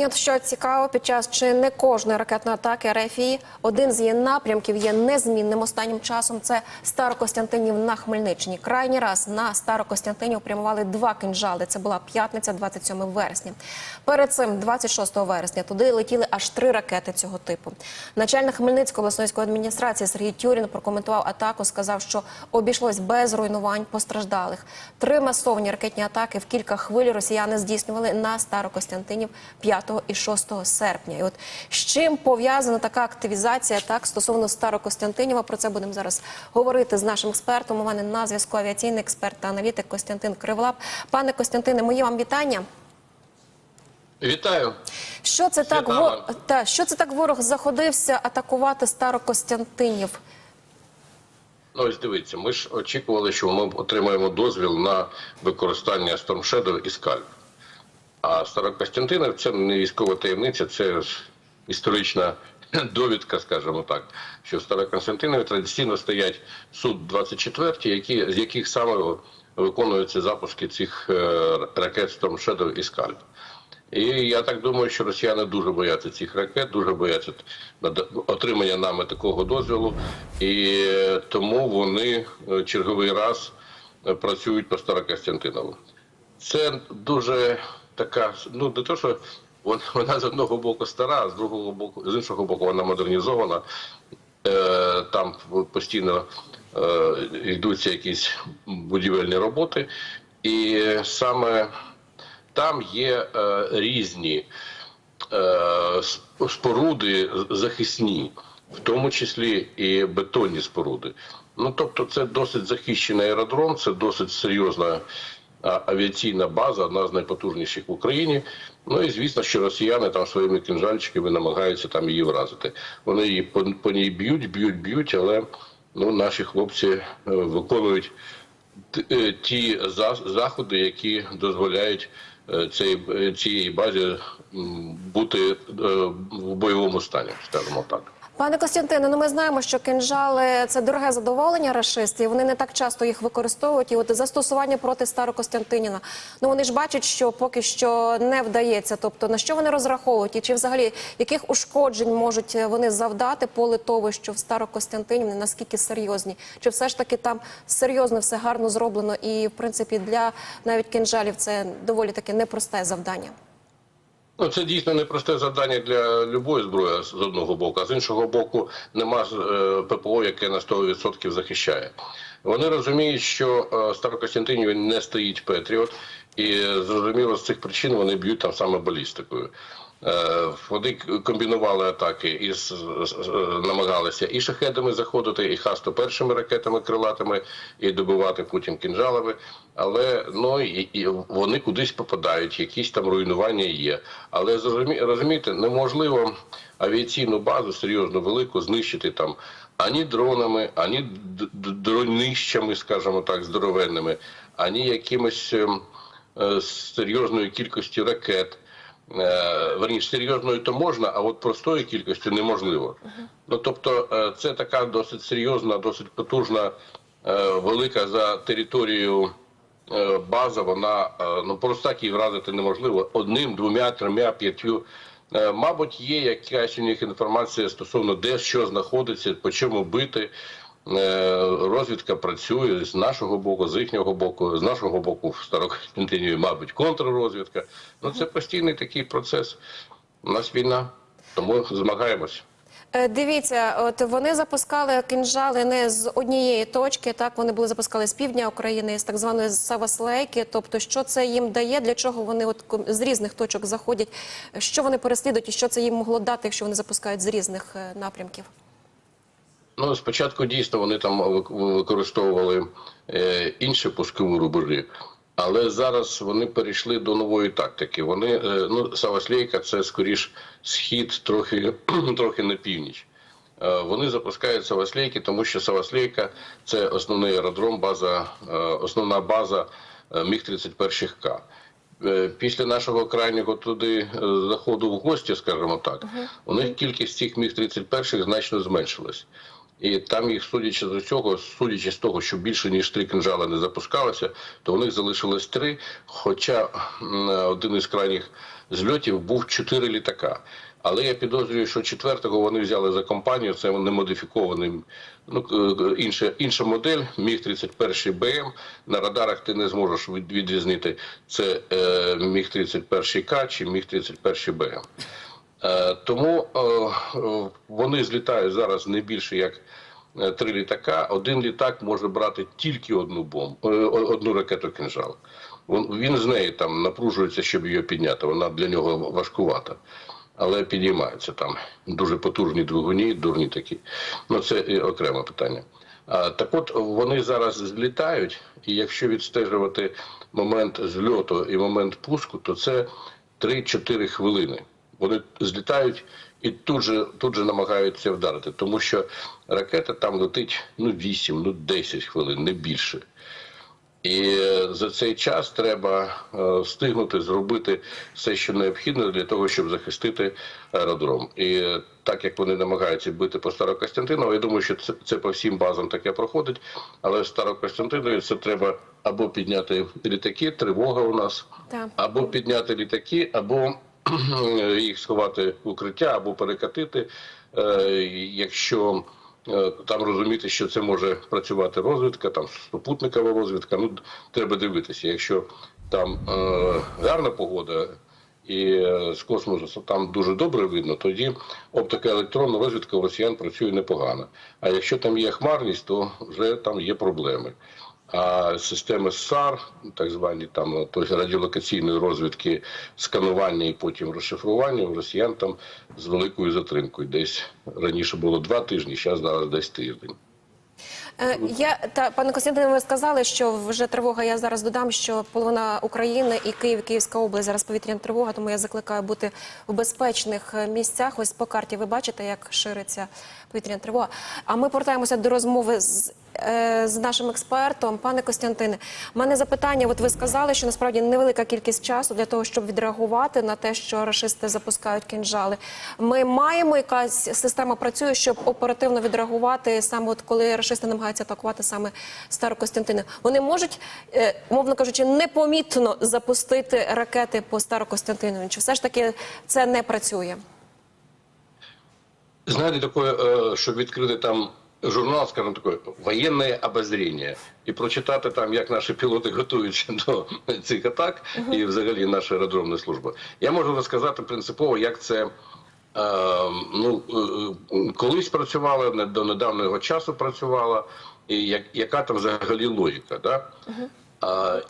І от що цікаво, під час чи не кожної ракетної атаки РФІ один з її напрямків є незмінним останнім часом. Це Старокостянтинів на Хмельниччині. Крайній раз на Старокостянтинів прямували два кинжали. Це була п'ятниця, 27 вересня. Перед цим, 26 вересня, туди летіли аж три ракети цього типу. Начальник Хмельницької обласної адміністрації Сергій Тюрін прокоментував атаку. Сказав, що обійшлось без руйнувань постраждалих. Три масовні ракетні атаки в кілька хвиль росіяни здійснювали на Старокостянтинів 5 і 6 серпня. І от з чим пов'язана така активізація так стосовно Старокостянтинєва? Про це будемо зараз говорити з нашим експертом. У мене на зв'язку авіаційний експерт та аналітик Костянтин Криволап. Пане Костянтине, мої вам вітання. Вітаю. Що це так во... та що це так ворог заходився атакувати Старокостянтинів? Ну, ось дивіться, ми ж очікували, що ми отримаємо дозвіл на використання Storm Shadow і скальп. А Старокостянтинов це не військова таємниця, це історична довідка, скажімо так, що в Старокостянтинові традиційно стоять суд 24 які, з яких саме виконуються запуски цих е, ракет Storm Shadow і скальп. І я так думаю, що росіяни дуже бояться цих ракет, дуже бояться отримання нами такого дозволу, і е, тому вони е, черговий раз працюють по Старокостянтинову. Це дуже така, ну не то, що вона, вона з одного боку стара, а з другого боку, з іншого боку, вона модернізована. Е, Там постійно е, йдуться якісь будівельні роботи, і саме там є е, різні е, споруди захисні, в тому числі і бетонні споруди. Ну тобто, це досить захищений аеродром, це досить серйозна авіаційна база, одна з найпотужніших в Україні. Ну і звісно, що росіяни там своїми кінжальчиками намагаються там її вразити. Вони її по, по ній б'ють, б'ють, б'ють, але ну, наші хлопці е, виконують е, ті заходи, які дозволяють е, цій, е, базі бути в бойовому стані, скажімо так. Пане Костянтине, ну ми знаємо, що кинжали це дороге задоволення рашистів. Вони не так часто їх використовують. І от застосування проти Старокостянтиніна. Ну вони ж бачать, що поки що не вдається. Тобто на що вони розраховують, і чи взагалі яких ушкоджень можуть вони завдати по литовищу в Старокостянтинівні, наскільки серйозні? Чи все ж таки там серйозно все гарно зроблено? І в принципі для навіть кинжалів це доволі таке непросте завдання. Ну, це дійсно непросте завдання для любої зброї з одного боку, а з іншого боку, нема е, ППО, яке на 100% захищає. Вони розуміють, що Старокостянтинів не стоїть Петріот, і е, зрозуміло, з цих причин вони б'ють там саме балістикою. Е, Вони комбінували атаки і намагалися і шахедами заходити, і хасто першими ракетами крилатими, і добивати потім кінжалами. Але ну і, і вони кудись попадають, якісь там руйнування є. Але розумієте, неможливо авіаційну базу серйозно велику знищити там ані дронами, ані дронищами, скажімо так, здоровенними, ані якимось ем, е, серйозною кількістю ракет. Е, Верніше, серйозною то можна, а от простої кількості неможливо. Ну тобто, е, це така досить серйозна, досить потужна, е, велика за територією е, база. Вона ну просто так її вразити неможливо одним, двома, трьома, п'ятью. Мабуть, є якась у них інформація стосовно де що знаходиться, по чому бити. Е, Розвідка працює з нашого боку, з їхнього боку, з нашого боку в Старокостянтиніві, мабуть, контррозвідка. Ну це постійний такий процес. У нас війна, тому змагаємось. Е, Дивіться, от вони запускали кинжали не з однієї точки. Так вони були запускали з півдня України, з так званої Саваслейки. Тобто, що це їм дає, для чого вони от з різних точок заходять, що вони переслідують, і що це їм могло дати, якщо вони запускають з різних е, напрямків. Ну, спочатку дійсно вони там використовували е, інші пускові рубежі, але зараз вони перейшли до нової тактики. Вони е, ну Саваслейка це скоріш схід, трохи трохи на північ. Е, Вони запускають Саваслейки, тому що Саваслейка це основний аеродром, база, е, основна база е, міг 31 К. Е, Після нашого крайнього туди е, заходу в гості, скажімо так, у них кількість цих міг 31 значно зменшилась. І там їх, судячи з цього, судячи з того, що більше ніж три кинжали не запускалося, то у них залишилось три. Хоча один із крайніх зльотів був чотири літака. Але я підозрюю, що четвертого вони взяли за компанію. Це немодифікований, ну е, інша, інша модель, міг 31 БМ. На радарах ти не зможеш від- відрізнити це е, міг 31 К чи міг 31 БМ. Е, Тому е, е, вони злітають зараз не більше як три літака. Один літак може брати тільки одну бомбу, одну ракету кінжал. Він він з неї там напружується, щоб її підняти. Вона для нього важкувата. Але підіймаються там дуже потужні двигуні, дурні такі. Ну це окреме питання. А, так от вони зараз злітають, і якщо відстежувати момент зльоту і момент пуску, то це 3-4 хвилини. Вони злітають і тут же, тут же намагаються вдарити, тому що ракета там летить ну 8, ну 10 хвилин, не більше. І е, за цей час треба е, встигнути зробити все, що необхідно для того, щоб захистити аеродром. І е, так як вони намагаються бити по Старокостянтинову, я думаю, що це, це по всім базам таке проходить. Але в Старокостянтинові це треба або підняти літаки, тривога у нас, Так. або підняти літаки, або їх сховати в укриття, або перекатити, е, якщо е, там розуміти, що це може працювати розвідка, там супутникова розвідка. Ну треба дивитися. Якщо там е, гарна погода і з космосу там дуже добре видно, тоді оптика електронна розвідка у росіян працює непогано. А якщо там є хмарність, то вже там є проблеми. А системи САР, так звані там тобто радіолокаційної розвідки, сканування і потім розшифрування у росіян там з великою затримкою. Десь раніше було два тижні, зараз зараз десь тиждень. Е, Я та пане Костянтине, ви сказали, що вже тривога. Я зараз додам, що половина України і Київ, Київська область зараз повітряна тривога. Тому я закликаю бути в безпечних е, місцях. Ось по карті ви бачите, як шириться повітряна тривога. А ми повертаємося до розмови з, з нашим експертом. Пане Костянтине, в мене запитання. От ви сказали, що насправді невелика кількість часу для того, щоб відреагувати на те, що рашисти запускають кінжали. Ми маємо якась система працює, щоб оперативно відреагувати саме от коли рашисти намагаються атакувати саме Старокостянтини. Вони можуть, е, умовно кажучи, непомітно запустити ракети по Старокостянтинові. Чи все ж таки це не працює? Знаєте, таке, е, щоб відкрити там журнал, скажімо таке, воєнне обозріння, і прочитати там, як наші пілоти готуються до цих атак, і взагалі наша аеродромна служба. Я можу розказати принципово, як це. е, Ну, е, колись працювала, не- до недавнього часу працювала, і як, яка там взагалі логіка. Да? А,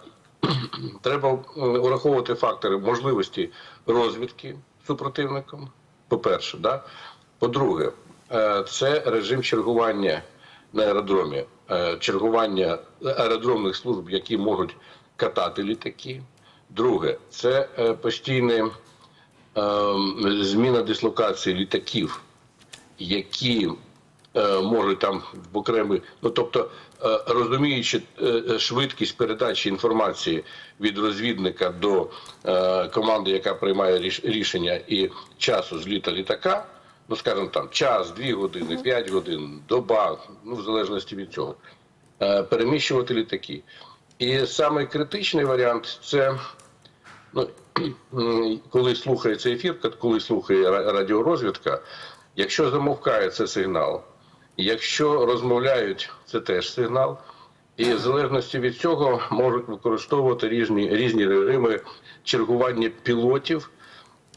треба е, ураховувати фактори можливості розвідки супротивником, по-перше, да? по-друге, е, це режим чергування на аеродромі, е, чергування аеродромних служб, які можуть катати літаки. Друге, це е, постійне ем, зміна дислокації літаків, які е, можуть там в окремі, ну тобто е, розуміючи е, швидкість передачі інформації від розвідника до е, команди, яка приймає ріш- рішення і часу зліта літака, ну скажімо там час, дві години, п'ять годин, доба, ну в залежності від цього, е, переміщувати літаки. І самий критичний варіант це ну, коли слухає цей ефір, коли слухає радіорозвідка, якщо замовкає це сигнал, якщо розмовляють, це теж сигнал. І в залежності від цього можуть використовувати різні, різні режими чергування пілотів.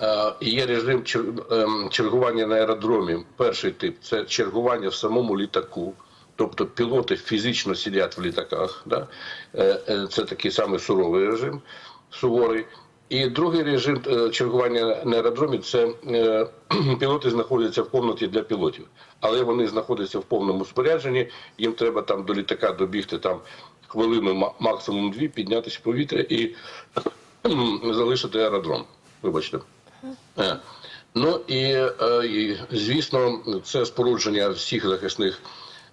Е, Є режим ем, чергування на аеродромі. Перший тип це чергування в самому літаку. Тобто пілоти фізично сидять в літаках. Да? Е, е, Це такий самий суровий режим, суворий. І другий режим чергування на аеродромі це пілоти знаходяться в комнаті для пілотів, але вони знаходяться в повному спорядженні. Їм треба там до літака добігти там хвилину, максимум дві, піднятися в повітря і залишити аеродром. Вибачте. Е. Ну і, е, і звісно, це спорудження всіх захисних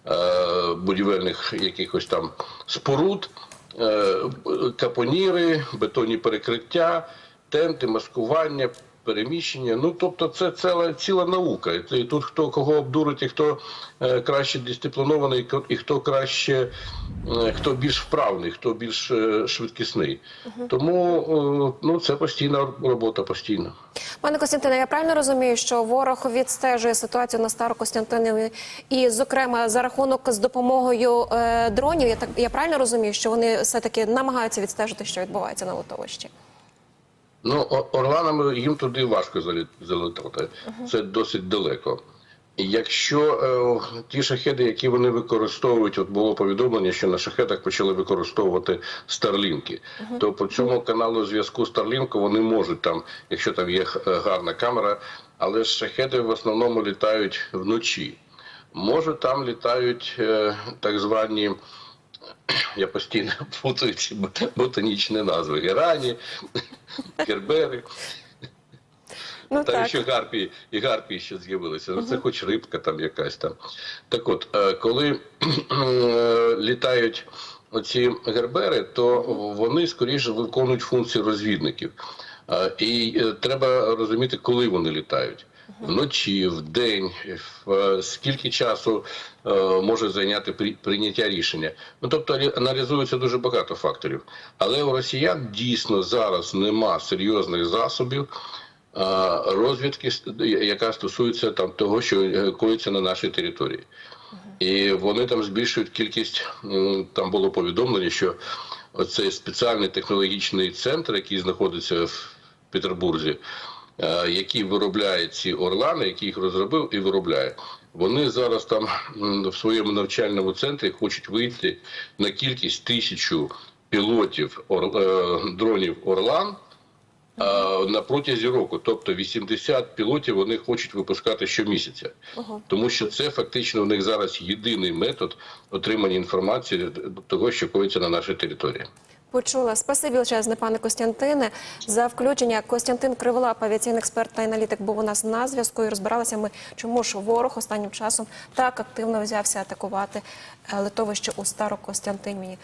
е, будівельних якихось там споруд, капоніри, бетонні перекриття, тенти, маскування, переміщення. Ну тобто, це ціла, ціла наука. І тут хто кого обдурить, і хто е, краще дисциплінований, і хто- краще, хто більш вправний, хто більш е, швидкісний. Тому е, ну це постійна робота, постійно. Пане Костянтине, я правильно розумію, що ворог відстежує ситуацію на Старокостянтинові і, зокрема, за рахунок з допомогою е, дронів. Я так я правильно розумію, що вони все таки намагаються відстежити, що відбувається на литовищі. Ну, орланами їм туди важко залі- залетати. Це досить далеко. Якщо е, ті шахеди, які вони використовують, от було повідомлення, що на шахедах почали використовувати старлінки, то по цьому каналу зв'язку Старлінку вони можуть там, якщо там є е, гарна камера, але ж шахеди в основному літають вночі. Може, там літають е, так звані я постійно путаю ці ботанічні назви. Герані, гербери. Ну Там так. ще гарпії, і гарпії ще з'явилися. Ну, це хоч рибка там якась там. Так от, е, коли е, літають оці гербери, то вони скоріше виконують функції розвідників. Е, І треба розуміти, коли вони літають. Вночі, вдень, в- е, скільки часу може зайняти при- прийняття рішення. Ну тобто алі- аналізується дуже багато факторів. Але у росіян дійсно зараз нема серйозних засобів розвідки, яка стосується там того, що коїться на нашій території. І вони там збільшують кількість. Там було повідомлення, що оцей спеціальний технологічний центр, який знаходиться в Петербурзі, який виробляє ці орлани, який їх розробив і виробляє. Вони зараз там в своєму навчальному центрі хочуть вийти на кількість тисячу пілотів е, дронів Орлан на протязі року. Тобто 80 пілотів вони хочуть випускати щомісяця. Тому що це фактично у них зараз єдиний метод отримання інформації до того, що коїться на нашій території. Почула. Спасибі величезне, пане Костянтине, за включення. Костянтин Криволап, авіаційний експерт та аналітик, був у нас на зв'язку. І розбиралися ми, чому ж ворог останнім часом так активно взявся атакувати е, литовище у Старокостянтині.